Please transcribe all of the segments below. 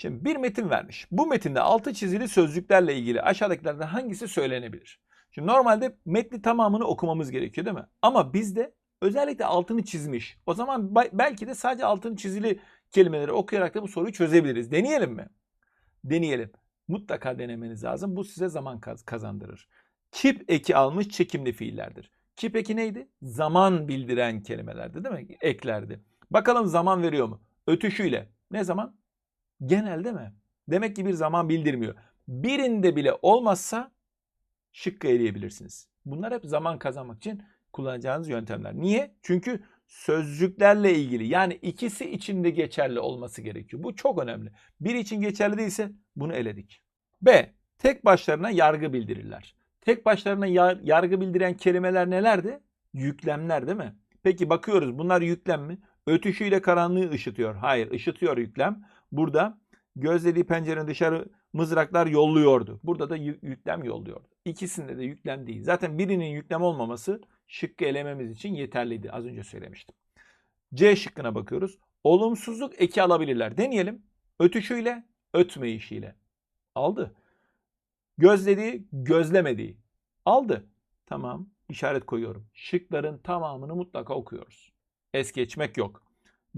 Şimdi bir metin vermiş. Bu metinde altı çizili sözcüklerle ilgili aşağıdakilerden hangisi söylenebilir? Şimdi normalde metni tamamını okumamız gerekiyor değil mi? Ama bizde özellikle altını çizmiş. O zaman belki de sadece altını çizili kelimeleri okuyarak da bu soruyu çözebiliriz. Deneyelim mi? Deneyelim. Mutlaka denemeniz lazım. Bu size zaman kaz- kazandırır. Kip eki almış çekimli fiillerdir. Kip eki neydi? Zaman bildiren kelimelerdi değil mi? Eklerdi. Bakalım zaman veriyor mu? Ötüşüyle. Ne zaman? Genel değil mi? Demek ki bir zaman bildirmiyor. Birinde bile olmazsa şıkkı eleyebilirsiniz. Bunlar hep zaman kazanmak için kullanacağınız yöntemler. Niye? Çünkü sözcüklerle ilgili yani ikisi içinde geçerli olması gerekiyor. Bu çok önemli. Bir için geçerli değilse bunu eledik. B. Tek başlarına yargı bildirirler. Tek başlarına yar- yargı bildiren kelimeler nelerdi? Yüklemler değil mi? Peki bakıyoruz bunlar yüklem mi? Ötüşüyle karanlığı ışıtıyor. Hayır ışıtıyor yüklem. Burada gözlediği pencerenin dışarı mızraklar yolluyordu. Burada da yü- yüklem yolluyordu. İkisinde de yüklem değil. Zaten birinin yüklem olmaması şıkkı elememiz için yeterliydi. Az önce söylemiştim. C şıkkına bakıyoruz. Olumsuzluk eki alabilirler. Deneyelim. Ötüşüyle, ötmeyişiyle. Aldı. Gözlediği, gözlemediği. Aldı. Tamam. işaret koyuyorum. Şıkların tamamını mutlaka okuyoruz. Es geçmek yok.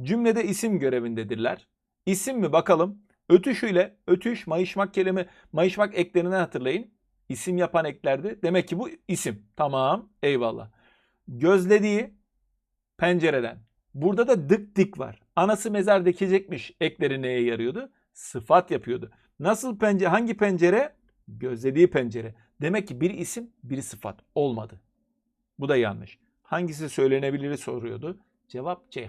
Cümlede isim görevindedirler. İsim mi bakalım? Ötüşüyle, ötüş, mayışmak kelime, mayışmak eklerinden hatırlayın. İsim yapan eklerdi. Demek ki bu isim. Tamam. Eyvallah. Gözlediği pencereden. Burada da dık dik var. Anası mezar dikecekmiş. Ekleri neye yarıyordu? Sıfat yapıyordu. Nasıl pencere? Hangi pencere? Gözlediği pencere. Demek ki bir isim, bir sıfat olmadı. Bu da yanlış. Hangisi söylenebilir soruyordu. Cevap C.